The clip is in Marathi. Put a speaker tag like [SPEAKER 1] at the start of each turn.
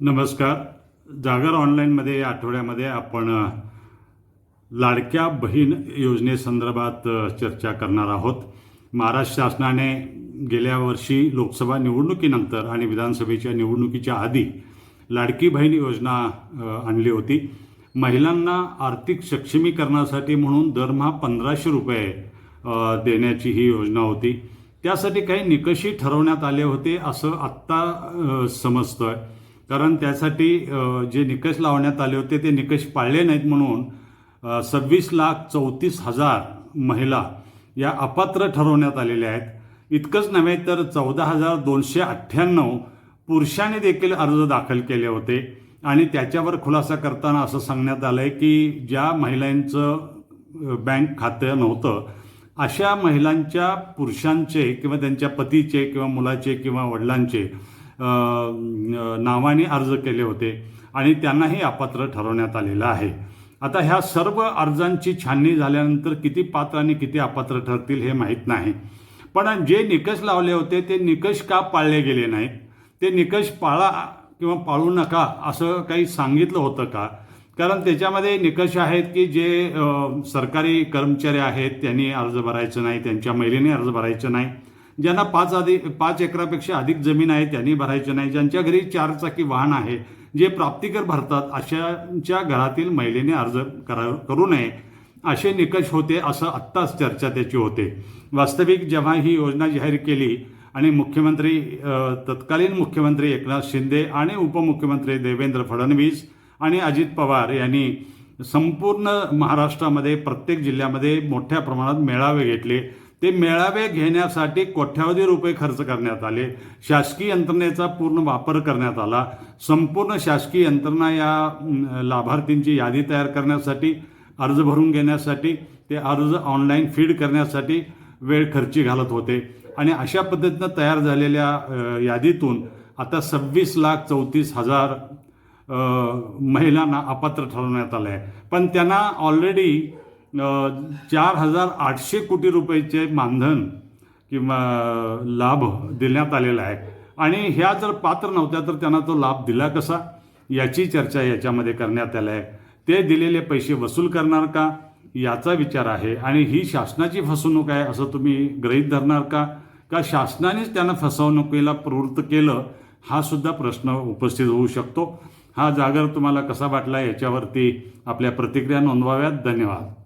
[SPEAKER 1] नमस्कार. जागर ऑनलाईनमध्ये या आठवड्यामध्ये आपण लाडक्या बहीण योजनेसंदर्भात चर्चा करणार आहोत. महाराष्ट्र शासनाने गेल्या वर्षी लोकसभा निवडणुकीनंतर आणि विधानसभेच्या निवडणुकीच्या आधी लाडकी बहीण योजना आणली होती. महिलांना आर्थिक सक्षमीकरणासाठी म्हणून दरमहा पंधराशे रुपये देण्याची ही योजना होती. त्यासाठी काही निकषही ठरवण्यात आले होते असं आत्ता समजतं समजतंय. कारण त्यासाठी जे निकष लावण्यात आले होते ते निकष पाळले नाहीत म्हणून सव्वीस लाख चौतीस हजार महिला या अपात्र ठरवण्यात आलेल्या आहेत. इतकंच नव्हे तर चौदा हजार दोनशे अठ्ठ्याण्णव पुरुषांनी देखील अर्ज दाखल केले होते. आणि त्याच्यावर खुलासा करताना असं सांगण्यात आलं आहे की ज्या महिलांचं बँक खातं नव्हतं अशा महिलांच्या पुरुषांचे किंवा त्यांच्या पतीचे किंवा मुलाचे किंवा वडिलांचे नावाने अर्ज केले होते आणि त्यांनाही अपात्र ठरवण्यात आलेलं आहे. आता ह्या सर्व अर्जांची छाननी झाल्यानंतर किती पात्र आणि किती अपात्र ठरतील हे माहीत नाही. पण जे निकष लावले होते ते निकष का पाळले गेले नाहीत? ते निकष पाळा किंवा पाळू नका असं काही सांगितलं होतं का? कारण त्याच्यामध्ये निकष आहेत की जे सरकारी कर्मचारी आहेत त्यांनी अर्ज भरायचं नाही त्यांच्या महिलेने अर्ज भरायचं नाही. ज्यांना पाच आधी पाच एकरापेक्षा अधिक जमीन आहे त्यांनी भरायची नाही. ज्यांच्या घरी चारचाकी वाहन आहे जे प्राप्तिकर भरतात अशांच्या घरातील महिलेने अर्ज करा करू नये असे निकष होते असं आत्ताच चर्चा त्याची होते. वास्तविक जेव्हा ही योजना जाहीर केली आणि मुख्यमंत्री तत्कालीन मुख्यमंत्री एकनाथ शिंदे आणि उपमुख्यमंत्री देवेंद्र फडणवीस आणि अजित पवार यांनी संपूर्ण महाराष्ट्रामध्ये प्रत्येक जिल्ह्यामध्ये मोठ्या प्रमाणात मेळावे घेतले. ते मेळावे घेण्यासाठी कोट्यावधी रुपये खर्च करण्यात आले. शासकीय यंत्रणेचा पूर्ण वापर करण्यात आला. संपूर्ण शासकीय यंत्रणा या लाभार्थींची यादी तयार करण्यासाठी अर्ज भरून घेण्यासाठी ते अर्ज ऑनलाईन फीड करण्यासाठी वेळ खर्ची घालत होते. आणि अशा पद्धतीनं तयार झालेल्या यादीतून आता सव्वीस लाख चौतीस हजार महिलांना अपात्र ठरवण्यात आलं आहे पण त्यांना ऑलरेडी चार हजार आठशे कोटी रुपयाचे मानधन किंवा लाभ देण्यात आलेला आहे. आणि ह्या जर पात्र नव्हत्या तर त्यांना तो लाभ दिला कसा? याची चर्चा याच्यामध्ये करण्यात आली आहे. ते दिलेले पैसे वसूल करणार का? याचा विचार आहे. आणि ही शासनाची फसवणूक आहे असं तुम्ही गृहीत धरणार का? का शासनानेच त्यांना फसवणुकीला प्रवृत्त केलं? हा सुद्धा प्रश्न उपस्थित होऊ शकतो. हा जागर तुम्हाला कसा वाटला याच्यावरती आपल्या प्रतिक्रिया नोंदवाव्यात. धन्यवाद.